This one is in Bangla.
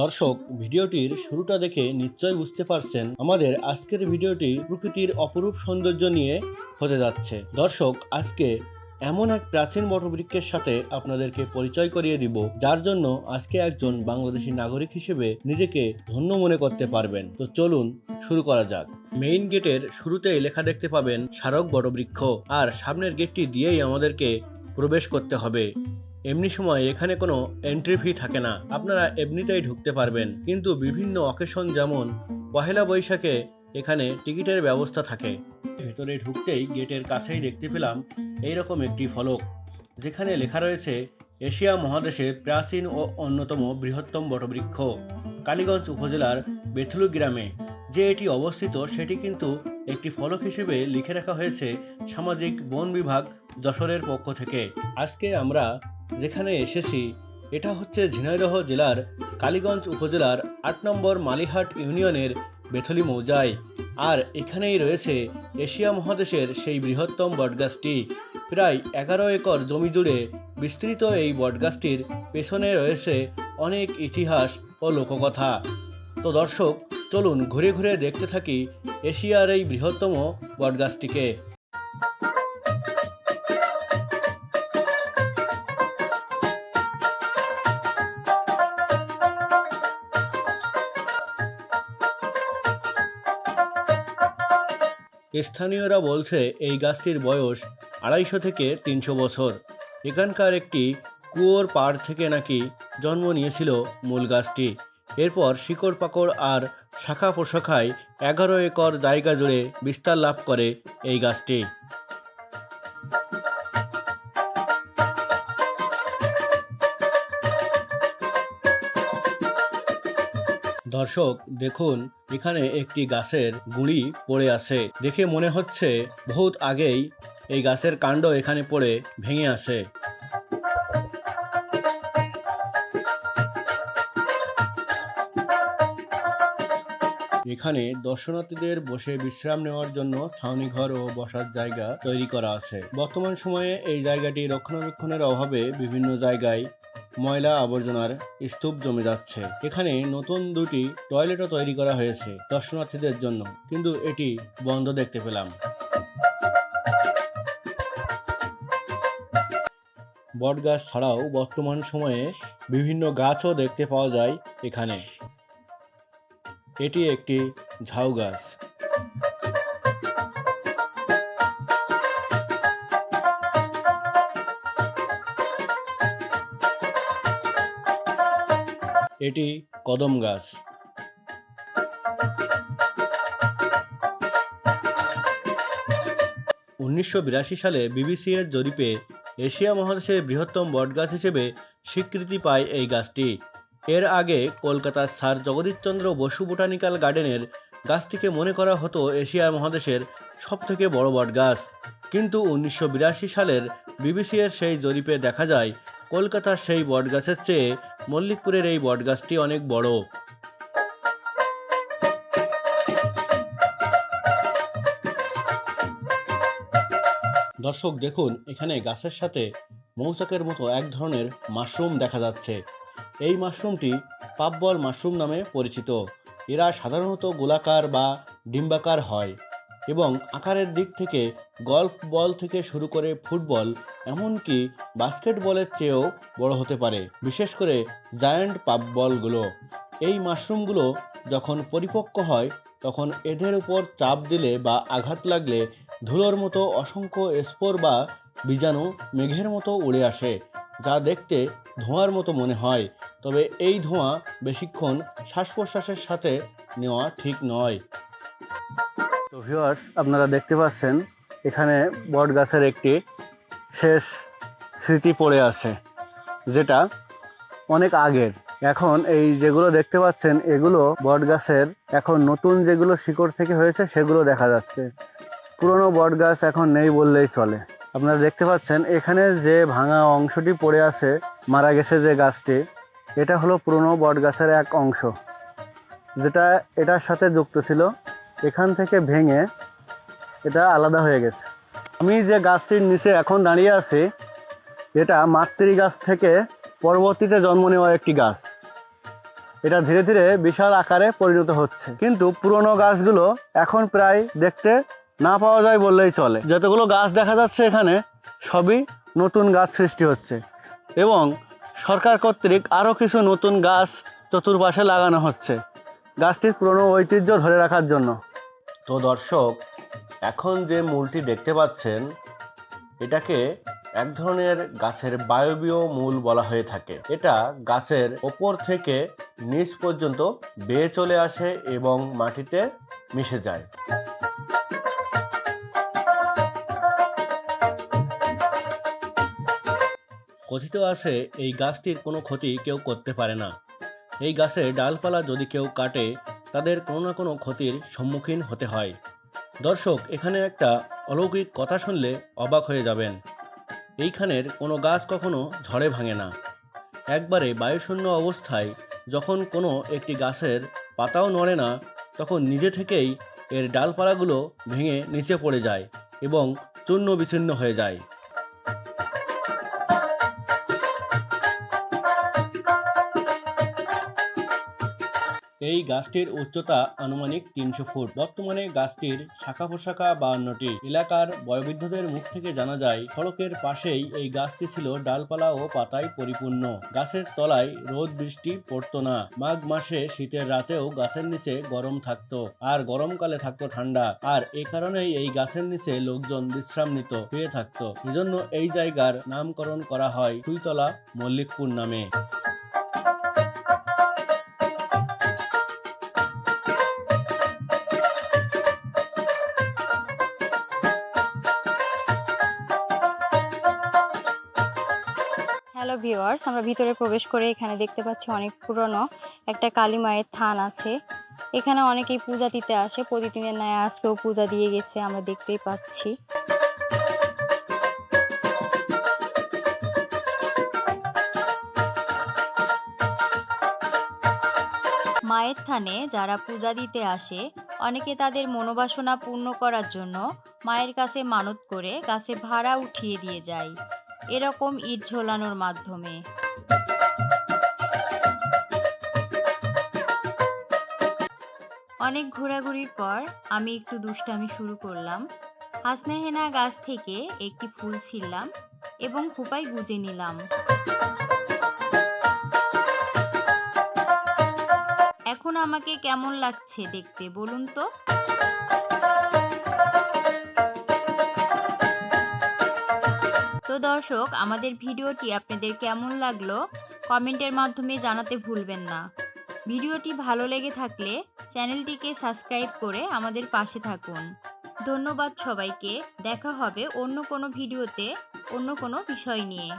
দর্শক, ভিডিওটির শুরুটা দেখে নিশ্চয় বুঝতে পারছেন আমাদের আজকের ভিডিওটি প্রকৃতির অপরূপ সৌন্দর্য নিয়ে হতে যাচ্ছে। দর্শক, আজকে এমন এক প্রাচীন বটবৃক্ষের সাথে আপনাদেরকে পরিচয় করিয়ে দিব, যার জন্য আজকে একজন বাংলাদেশি নাগরিক হিসেবে নিজেকে ধন্য মনে করতে পারবেন। তো চলুন, শুরু করা যাক। মেইন গেটের শুরুতেই লেখা দেখতে পাবেন স্মারক বটবৃক্ষ আর সামনের গেটটি দিয়েই আমাদেরকে প্রবেশ করতে হবে। এমনি সময় এখানে কোনো এন্ট্রি ফি থাকে না। আপনারা এমনিতেই ঢুকতে পারবেন। কিন্তু বিভিন্ন অকেশন যেমন পহেলা বৈশাখে এখানে টিকিটের ব্যবস্থা থাকে। ভেতরে ঢুকতেই গেটের কাছেই দেখতে পেলাম এইরকম একটি ফলক, যেখানে লেখা রয়েছে, এশিয়া মহাদেশের প্রাচীন ও অন্যতম বৃহত্তম বটবৃক্ষ, কালীগঞ্জ উপজেলার বেথলু গ্রামে। যে এটি অবস্থিত, সেটি কিন্তু একটি ফলক হিসেবে লিখে রাখা হয়েছে সামাজিক বন বিভাগ যশোরের পক্ষ থেকে। আজকে আমরা যেখানে এসেছি এটা হচ্ছে ঝিনাইদহ জেলার কালীগঞ্জ উপজেলার আট নম্বর মালিহাট ইউনিয়নের বেথলি মৌজায়। আর এখানেই রয়েছে এশিয়া মহাদেশের সেই বৃহত্তম বটগাছটি। প্রায় এগারো একর জমি জুড়ে বিস্তৃত এই বটগাছটির পেছনে রয়েছে অনেক ইতিহাস ও লোককথা। তো দর্শক, চলুন ঘুরে ঘুরে দেখতে থাকি এশিয়ার এই বৃহত্তম বটগাছটিকে। স্থানীয়রা বলছে এই গাছটির বয়স আড়াইশো থেকে তিনশো বছর। এখানকার একটি কুয়োর পাড় থেকে নাকি জন্ম নিয়েছিল মূল গাছটি। এরপর শিকড় পাকড় আর শাখা প্রশাখায় এগারো একর জায়গা জুড়ে বিস্তার লাভ করে এই গাছটি। দর্শক, দেখুন, এখানে একটি গাছের গুঁড়ি পড়ে আছে। দেখে মনে হচ্ছে বহুত আগেই এই গাছের কাণ্ড এখানে পড়ে ভেঙে আসে এখানে দর্শনার্থীদের বসে বিশ্রাম নেওয়ার জন্য ছাউনি ঘর ও বসার জায়গা তৈরি করা আছে। বর্তমান সময়ে এই জায়গাটি রক্ষণাবেক্ষণের অভাবে বিভিন্ন জায়গায় ময়লা আবর্জনার স্তূপ জমে যাচ্ছে। এখানে নতুন দুটি টয়লেটও তৈরি করা হয়েছে দর্শনার্থীদের জন্য। কিন্তু এটি বন্ধ দেখতে পেলাম। বটগাছ ছাড়াও বর্তমান সময়ে বিভিন্ন গাছও দেখতে পাওয়া যায় এখানে। এটি একটি ঝাউ গাছ এটি কদম গাছ। উনিশশো বিরাশি সালে বিবিসি এর জরিপে এশিয়া মহাদেশের বৃহত্তম বটগাছ হিসেবে স্বীকৃতি পায় এই গাছটি। এর আগে কলকাতার স্যার জগদীশচন্দ্র বসু বোটানিক্যাল গার্ডেনের গাছটিকে মনে করা হতো এশিয়া মহাদেশের সবথেকে বড় বটগাছ। কিন্তু উনিশশো বিরাশি সালের বিবিসি এর সেই জরিপে দেখা যায়, কলকাতার সেই বটগাছের চেয়ে মল্লিকপুরের এই বটগাছটি অনেক বড়। দর্শক, দেখুন, এখানে গাছের সাথে মৌচাকের মতো এক ধরনের মাশরুম দেখা যাচ্ছে। এই মাশরুমটি পাপবল মাশরুম নামে পরিচিত। এরা সাধারণত গোলাকার বা ডিম্বাকার হয়। এবং আকারের দিক থেকে গল্ফ বল থেকে শুরু করে ফুটবল, এমনকি বাস্কেটবলের চেয়েও বড় হতে পারে, বিশেষ করে জায়ান্ট পাপ বলগুলো। এই মাশরুমগুলো যখন পরিপক্ক হয়, তখন এদের উপর চাপ দিলে বা আঘাত লাগলে ধুলোর মতো অসংখ্য স্পোর বা বীজাণু মেঘের মতো উড়ে আসে, যা দেখতে ধোঁয়ার মতো মনে হয়। তবে এই ধোঁয়া বেশিক্ষণ শ্বাস প্রশ্বাসের সাথে নেওয়া ঠিক নয়। তো ভিউয়ার্স আপনারা দেখতে পাচ্ছেন, এখানে বট গাছের একটি শেষ স্মৃতি পড়ে আছে, যেটা অনেক আগের। এখন এই যেগুলো দেখতে পাচ্ছেন, এগুলো বট গাছের এখন নতুন যেগুলো শিকড় থেকে হয়েছে, সেগুলো দেখা যাচ্ছে। পুরনো বট গাছ এখন নেই বললেই চলে। আপনারা দেখতে পাচ্ছেন, এখানে যে ভাঙা অংশটি পড়ে আছে, মারা গেছে যে গাছটি, এটা হলো পুরনো বট গাছের এক অংশ, যেটা এটার সাথে যুক্ত ছিল এখান থেকে ভেঙে এটা আলাদা হয়ে গেছে। আমি যে গাছটির নিচে এখন দাঁড়িয়ে আছি, এটা মাতৃ গাছ থেকে পরবর্তীতে জন্ম নেওয়া একটি গাছ। এটা ধীরে ধীরে বিশাল আকারে পরিণত হচ্ছে। কিন্তু পুরনো গাছগুলো এখন প্রায় দেখতে না পাওয়া যায় বললেই চলে। যতগুলো গাছ দেখা যাচ্ছে এখানে, সবই নতুন গাছ সৃষ্টি হচ্ছে। এবং সরকার কর্তৃক আরও কিছু নতুন গাছ চতুর্পাশে লাগানো হচ্ছে। গাছটির পুরনো ঐতিহ্য ধরে রাখার জন্য। তো দর্শক, এখন যে মূলটি দেখতে পাচ্ছেন, এটাকে এক ধরনের গাছের বায়বীয় মূল বলা হয়ে থাকে। এটা গাছের ওপর থেকে নিচ পর্যন্ত বেয়ে চলে আসে এবং মাটিতে মিশে যায়। কথিত আছে, এই গাছটির কোনো ক্ষতি কেউ করতে পারে না। এই গাছের ডালপালা যদি কেউ কাটে তাদের কোনো না কোনো ক্ষতির সম্মুখীন হতে হয়। দর্শক, এখানে একটা অলৌকিক কথা শুনলে অবাক হয়ে যাবেন। এইখানের কোনো গাছ কখনো ঝড়ে ভাঙে না। একবারে বায়ুশূন্য অবস্থায় যখন কোনো একটি গাছের পাতাও নড়ে না, তখন নিজে থেকেই এর ডালপালাগুলো ভেঙে নিচে পড়ে যায় এবং চূর্ণ বিচ্ছিন্ন হয়ে যায়। এই গাছটির উচ্চতা আনুমানিক তিনশো ফুট। বর্তমানে গাছটির শাখা পোশাখা বাহান্নটি। এলাকার বয়োবৃদ্ধদের মুখ থেকে জানা যায়, সড়কের পাশেই এই গাছটি ছিল ডালপালা ও পাতায় পরিপূর্ণ। গাছের তলায় রোদ বৃষ্টি পড়তো না। মাঘ মাসে শীতের রাতেও গাছের নিচে গরম থাকতো আর গরমকালে থাকত ঠান্ডা। আর এ কারণেই এই গাছের নিচে লোকজন বিশ্রাম নিত শুয়ে থাকতো। এজন্য এই জায়গার নামকরণ করা হয় সুইতলা মল্লিকপুর নামে। হ্যালো ভিউয়ার্স আমরা ভিতরে প্রবেশ করে এখানে দেখতে পাচ্ছি অনেক পুরনো একটা কালী মায়ের থান আছে। এখানে অনেকেই পূজা দিতে আসে, প্রতিদিনের ন্যায় আজকেও পূজা দিয়ে গেছে, আমরা দেখতেই পাচ্ছি। মায়ের থানে যারা পূজা দিতে আসে, অনেকে তাদের মনোবাসনা পূর্ণ করার জন্য মায়ের কাছে মানত করে গাছে ভাড়া উঠিয়ে দিয়ে যায়। এরকম ইট ঝোলানোর মাধ্যমে। অনেক ঘোরাঘুরির পর আমি একটু দুষ্টামি শুরু করলাম। হাসনাহেনা গাছ থেকে একটি ফুল ছিললাম এবং খোপায় গুজে নিলাম। এখন আমাকে কেমন লাগছে দেখতে বলুন তো? দর্শক, আমাদের ভিডিওটি আপনাদের কেমন লাগল কমেন্টের মাধ্যমে জানাতে ভুলবেন না। ভিডিওটি ভালো লেগে থাকলে চ্যানেলটিকে সাবস্ক্রাইব করে আমাদের পাশে থাকুন। ধন্যবাদ সবাইকে। দেখা হবে অন্য কোনো ভিডিওতে অন্য কোনো বিষয় নিয়ে।